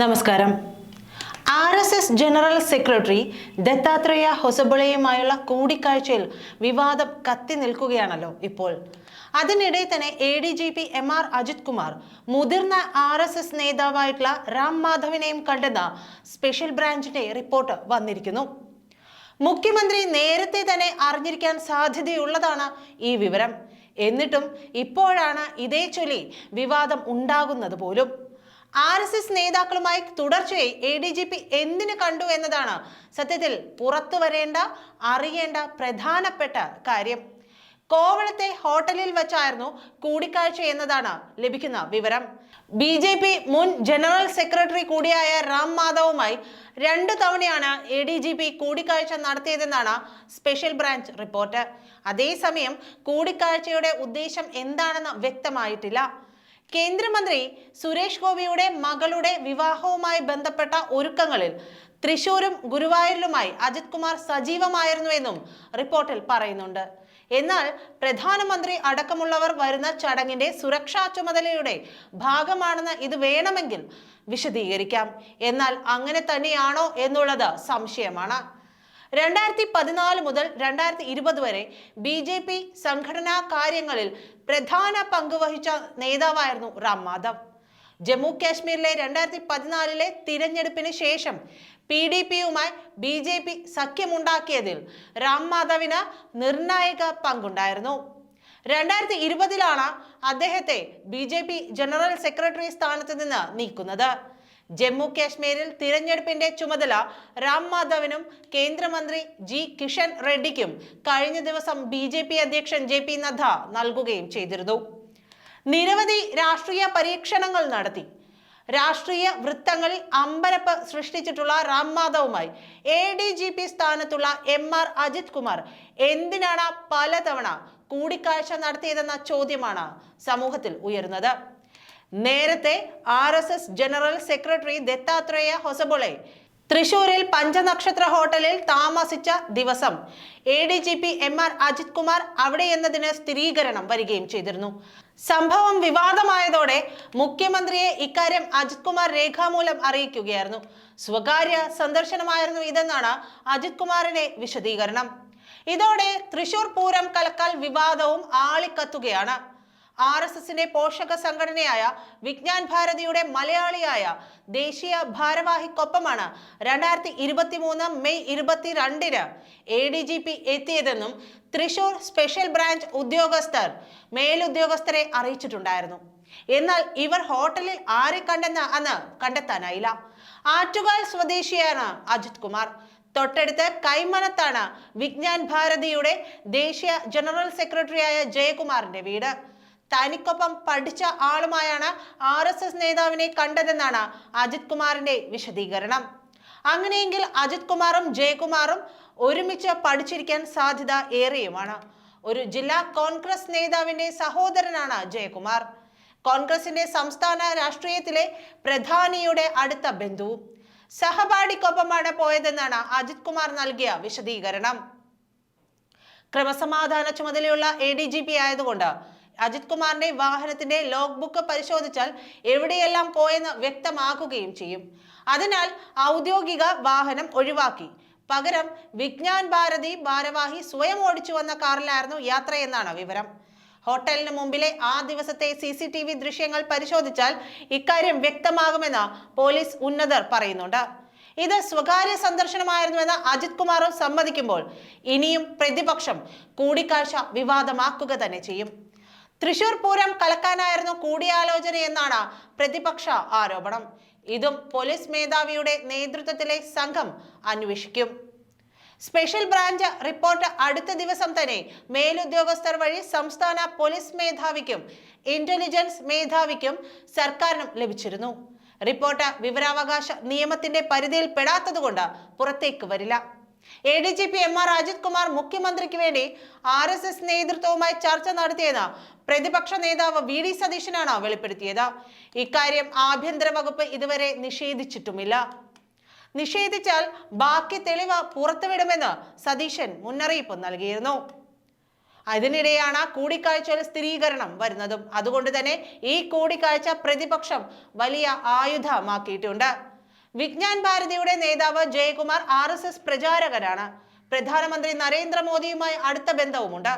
നമസ്കാരം. R S S general secretary Dattatreya ഹൊസബളയുമായുള്ള കൂടിക്കാഴ്ചയിൽ വിവാദം കത്തി നിൽക്കുകയാണല്ലോ ഇപ്പോൾ. അതിനിടെ തന്നെ A D G P M R Ajith Kumar മുതിർന്ന ആർ എസ് എസ് നേതാവായിട്ടുള്ള രാം മാധവിനെയും കണ്ടെന്ന സ്പെഷ്യൽ ബ്രാഞ്ചിന്റെ റിപ്പോർട്ട് വന്നിരിക്കുന്നു. മുഖ്യമന്ത്രി നേരത്തെ തന്നെ അറിഞ്ഞിരിക്കാൻ സാധ്യതയുള്ളതാണ് ഈ വിവരം. എന്നിട്ടും ഇപ്പോഴാണ് ഇതേ ചൊല്ലി വിവാദം ഉണ്ടാകുന്നത് പോലും. ആർ എസ് എസ് നേതാക്കളുമായി തുടർച്ചയായി എ ഡി ജി പി എന്തിന് കണ്ടു എന്നതാണ് സത്യത്തിൽ പുറത്തു വരേണ്ട അറിയേണ്ട പ്രധാനപ്പെട്ട കാര്യം. കോവളത്തെ ഹോട്ടലിൽ വെച്ചായിരുന്നു കൂടിക്കാഴ്ച എന്നതാണ് ലഭിക്കുന്ന വിവരം. ബി ജെ പി മുൻ ജനറൽ സെക്രട്ടറി കൂടിയായ റാം മാധവുമായി രണ്ടു തവണയാണ് എ ഡി ജി പി കൂടിക്കാഴ്ച നടത്തിയതെന്നാണ് സ്പെഷ്യൽ ബ്രാഞ്ച് റിപ്പോർട്ട്. അതേസമയം കൂടിക്കാഴ്ചയുടെ ഉദ്ദേശം എന്താണെന്ന് വ്യക്തമായിട്ടില്ല. കേന്ദ്രമന്ത്രി സുരേഷ് ഗോപിയുടെ മകളുടെ വിവാഹവുമായി ബന്ധപ്പെട്ട ഒരുക്കങ്ങളിൽ തൃശൂരും ഗുരുവായൂരിലുമായി അജിത് കുമാർ സജീവമായിരുന്നുവെന്നും റിപ്പോർട്ടിൽ പറയുന്നുണ്ട്. എന്നാൽ പ്രധാനമന്ത്രി അടക്കമുള്ളവർ വരുന്ന ചടങ്ങിന്റെ സുരക്ഷാ ചുമതലയുടെ ഭാഗമാണെന്ന് ഇത് വേണമെങ്കിൽ വിശദീകരിക്കാം. എന്നാൽ അങ്ങനെ തന്നെയാണോ എന്നുള്ളത് സംശയമാണ്. രണ്ടായിരത്തി പതിനാല് മുതൽ രണ്ടായിരത്തി ഇരുപത് വരെ ബി ജെ പി സംഘടനാ കാര്യങ്ങളിൽ പ്രധാന പങ്കുവഹിച്ച നേതാവായിരുന്നു റാം മാധവ്. ജമ്മു കാശ്മീരിലെ രണ്ടായിരത്തി പതിനാലിലെ തിരഞ്ഞെടുപ്പിന് ശേഷം പി ഡി പിയുമായി ബി ജെ പി സഖ്യമുണ്ടാക്കിയതിൽ റാം മാധവിന് നിർണായക പങ്കുണ്ടായിരുന്നു. രണ്ടായിരത്തി ഇരുപതിലാണ് അദ്ദേഹത്തെ B J P general secretary സ്ഥാനത്ത് നിന്ന് നീക്കുന്നത്. ജമ്മു കാശ്മീരിൽ തിരഞ്ഞെടുപ്പിന്റെ ചുമതല രാം മാധവിനും കേന്ദ്രമന്ത്രി ജി കിഷൻ റെഡ്ഡിക്കും കഴിഞ്ഞ ദിവസം ബി ജെ പി അധ്യക്ഷൻ ജെ പി നദ്ദ നൽകുകയും ചെയ്തിരുന്നു. നിരവധി രാഷ്ട്രീയ പരീക്ഷണങ്ങൾ നടത്തി. രാഷ്ട്രീയ വൃത്തങ്ങളിൽ അമ്പരപ്പ് സൃഷ്ടിച്ചിട്ടുള്ള റാം മാധവുമായി എ ഡി ജി പി സ്ഥാനത്തുള്ള എം ആർ അജിത് കുമാർ എന്തിനാണ് പലതവണ കൂടിക്കാഴ്ച നടത്തിയതെന്ന ചോദ്യമാണ് സമൂഹത്തിൽ ഉയരുന്നത്. നേരത്തെ R S S general secretary Dattatreya Hosabale തൃശൂരിൽ പഞ്ചനക്ഷത്ര ഹോട്ടലിൽ താമസിച്ച ദിവസം A D G P M R Ajith Kumar അവിടെ എന്നതിന് സ്ഥിരീകരണം വരികയും ചെയ്തിരുന്നു. സംഭവം വിവാദമായതോടെ മുഖ്യമന്ത്രിയെ ഇക്കാര്യം അജിത് കുമാർ രേഖാമൂലം അറിയിക്കുകയായിരുന്നു. സ്വകാര്യ സന്ദർശനമായിരുന്നു ഇതെന്നാണ് അജിത് കുമാറിന്റെ വിശദീകരണം. ഇതോടെ തൃശൂർ പൂരം കലക്കാൽ വിവാദവും ആളിക്കത്തുകയാണ്. ആർ എസ് എസിന്റെ പോഷക സംഘടനയായ വിജ്ഞാൻ ഭാരതിയുടെ മലയാളിയായ ദേശീയ ഭാരവാഹിക്കൊപ്പമാണ് രണ്ടായിരത്തി ഇരുപത്തി മൂന്ന് മെയ് ഇരുപത്തിരണ്ടിന് എ ഡി ജി പി എത്തിയതെന്നും തൃശൂർ സ്പെഷ്യൽ ബ്രാഞ്ച് ഉദ്യോഗസ്ഥർ മേലുദ്യോഗസ്ഥരെ അറിയിച്ചിട്ടുണ്ടായിരുന്നു. എന്നാൽ ഇവർ ഹോട്ടലിൽ ആരെ കണ്ടെന്ന് അന്ന് കണ്ടെത്താനായില്ല. ആറ്റുകാൽ സ്വദേശിയാണ് അജിത് കുമാർ. തൊട്ടടുത്ത് കൈമനത്താണ് വിജ്ഞാൻ ഭാരതിയുടെ ദേശീയ ജനറൽ സെക്രട്ടറിയായ ജയകുമാറിന്റെ വീട്. തനിക്കൊപ്പം പഠിച്ച ആളുമായാണ് ആർ എസ് എസ് നേതാവിനെ കണ്ടതെന്നാണ് അജിത് കുമാറിന്റെ വിശദീകരണം. അങ്ങനെയെങ്കിൽ അജിത് കുമാറും ജയകുമാറും ഒരുമിച്ച് പഠിച്ചിരിക്കാൻ സാധ്യത ഏറെയുമാണ്. ഒരു ജില്ലാ കോൺഗ്രസ് നേതാവിന്റെ സഹോദരനാണ് ജയകുമാർ. കോൺഗ്രസിന്റെ സംസ്ഥാന രാഷ്ട്രീയത്തിലെ പ്രധാനിയുടെ അടുത്ത ബന്ധു സഹപാഠിക്കൊപ്പമാണ് പോയതെന്നാണ് അജിത് കുമാർ നൽകിയ വിശദീകരണം. ക്രമസമാധാന ചുമതലയുള്ള എ ഡി ജി പി ആയതുകൊണ്ട് അജിത് കുമാറിന്റെ വാഹനത്തിന്റെ ലോഗ് ബുക്ക് പരിശോധിച്ചാൽ എവിടെയെല്ലാം പോയെന്ന് വ്യക്തമാക്കുകയും ചെയ്യും. അതിനാൽ ഔദ്യോഗിക വാഹനം ഒഴിവാക്കി. പകരം വിജ്ഞാൻ ഭാരതി ഭാരവാഹി സ്വയം ഓടിച്ചു വന്ന കാറിലായിരുന്നു യാത്രയെന്നാണ് വിവരം. ഹോട്ടലിന് മുമ്പിലെ ആ ദിവസത്തെ സി സി ടി വി ദൃശ്യങ്ങൾ പരിശോധിച്ചാൽ ഇക്കാര്യം വ്യക്തമാകുമെന്ന് പോലീസ് ഉന്നതർ പറയുന്നുണ്ട്. ഇത് സ്വകാര്യ സന്ദർശനമായിരുന്നുവെന്ന് അജിത് കുമാറും സമ്മതിക്കുമ്പോൾ ഇനിയും പ്രതിപക്ഷം കൂടിക്കാഴ്ച വിവാദമാക്കുക തന്നെ ചെയ്യും. തൃശൂർ പൂരം കലക്കാനായിരുന്നു കൂടിയാലോചനയെന്നാണ് പ്രതിപക്ഷ ആരോപണം. ഇതും പോലീസ് മേധാവിയുടെ നേതൃത്വത്തിലെ സംഘം അന്വേഷിക്കും. സ്പെഷ്യൽ ബ്രാഞ്ച് റിപ്പോർട്ട് അടുത്ത ദിവസം തന്നെ മേലുദ്യോഗസ്ഥർ വഴി സംസ്ഥാന പോലീസ് മേധാവിക്കും ഇന്റലിജൻസ് മേധാവിക്കും സർക്കാരിനും ലഭിച്ചിരുന്നു. റിപ്പോർട്ട് വിവരാവകാശ നിയമത്തിന്റെ പരിധിയിൽ പെടാത്തതുകൊണ്ട് പുറത്തേക്ക് വരില്ല. A D G P M R Ajith Kumar മുഖ്യമന്ത്രിക്ക് വേണ്ടി ആർ എസ് എസ് നേതൃത്വവുമായി ചർച്ച നടത്തിയെന്ന് പ്രതിപക്ഷ നേതാവ് വി ഡി സതീശനാണ് വെളിപ്പെടുത്തിയത്. ഇക്കാര്യം ആഭ്യന്തര വകുപ്പ് ഇതുവരെ നിഷേധിച്ചിട്ടുമില്ല. നിഷേധിച്ചാൽ ബാക്കി തെളിവ് പുറത്തുവിടുമെന്ന് സതീശൻ മുന്നറിയിപ്പ് നൽകിയിരുന്നു. അതിനിടെയാണ് കൂടിക്കാഴ്ചയിൽ സ്ഥിരീകരണം വരുന്നതും. അതുകൊണ്ട് തന്നെ ഈ കൂടിക്കാഴ്ച പ്രതിപക്ഷം വലിയ ആയുധമാക്കിയിട്ടുണ്ട്. വിജ്ഞാൻ ഭാരതിയുടെ നേതാവ് ജയകുമാർ ആർ എസ് എസ് പ്രചാരകരാണ്. പ്രധാനമന്ത്രി നരേന്ദ്രമോദിയുമായി അടുത്ത ബന്ധവുമുണ്ട്.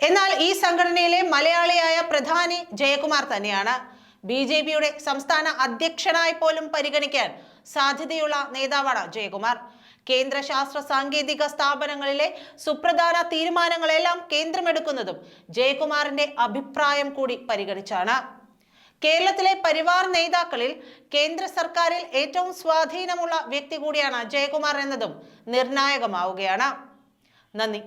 എന്നാൽ ഈ സംഘടനയിലെ മലയാളിയായ പ്രധാനി ജയകുമാർ തന്നെയാണ്. ബി ജെ പിയുടെ സംസ്ഥാന അധ്യക്ഷനായി പോലും പരിഗണിക്കാൻ സാധ്യതയുള്ള നേതാവാണ് ജയകുമാർ. കേന്ദ്ര ശാസ്ത്ര സാങ്കേതിക സ്ഥാപനങ്ങളിലെ സുപ്രധാന തീരുമാനങ്ങളെല്ലാം കേന്ദ്രമെടുക്കുന്നതും ജയകുമാറിന്റെ അഭിപ്രായം കൂടി പരിഗണിച്ചാണ്. കേരളത്തിലെ പരിവാർ നേതാക്കളിൽ കേന്ദ്ര സർക്കാരിൽ ഏറ്റവും സ്വാധീനമുള്ള വ്യക്തി കൂടിയാണ് ജയകുമാർ എന്നതും നിർണായകമാവുകയാണ്. നന്ദി.